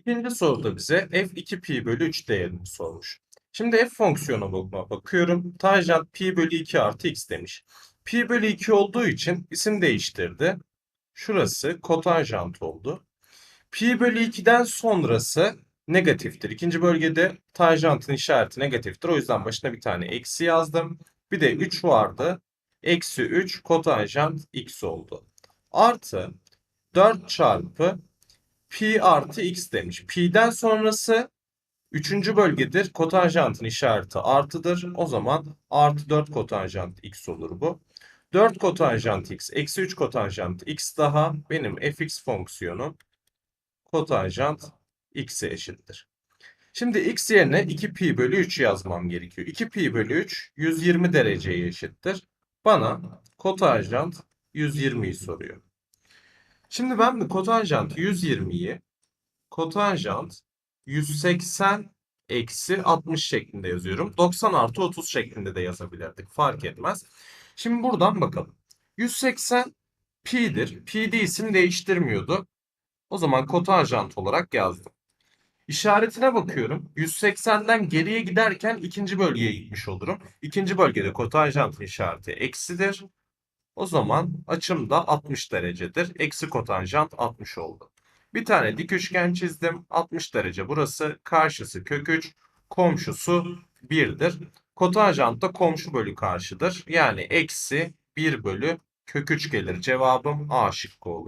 İkinci soruda bize f2 pi bölü 3 değerini sormuş. Şimdi f fonksiyonuna bakıyorum. Tanjant pi bölü 2 artı x demiş. Pi bölü 2 olduğu için isim değiştirdi. Şurası kotanjant oldu. Pi bölü 2'den sonrası negatiftir. İkinci bölgede tanjantın işareti negatiftir. O yüzden başına bir tane eksi yazdım. Bir de 3 vardı. Eksi 3 kotanjant x oldu. Artı 4 çarpı pi artı x demiş. Pi'den sonrası üçüncü bölgedir. Kotanjantın işareti artıdır. O zaman artı 4 kotanjant x olur bu. 4 kotanjant x eksi 3 kotanjant x daha benim fx fonksiyonu kotanjant x'e eşittir. Şimdi x yerine 2 pi bölü 3 yazmam gerekiyor. 2 pi bölü 3 120 dereceye eşittir. Bana kotanjant 120'yi soruyor. Şimdi ben kotanjant 120'yi kotanjant 180 eksi 60 şeklinde yazıyorum. 90 artı 30 şeklinde de yazabilirdik. Fark etmez. Şimdi buradan bakalım. 180 pi'dir. Pi'de isim değiştirmiyordu. O zaman kotanjant olarak yazdım. İşaretine bakıyorum. 180'den geriye giderken ikinci bölgeye gitmiş olurum. İkinci bölgede kotanjantın işareti eksidir. O zaman açım da 60 derecedir. Eksi kotanjant 60 oldu. Bir tane dik üçgen çizdim. 60 derece burası. Karşısı kök 3. Komşusu 1'dir. Kotanjant da komşu bölü karşıdır. Yani eksi 1 bölü kök 3 gelir. Cevabım A şıkkı olur.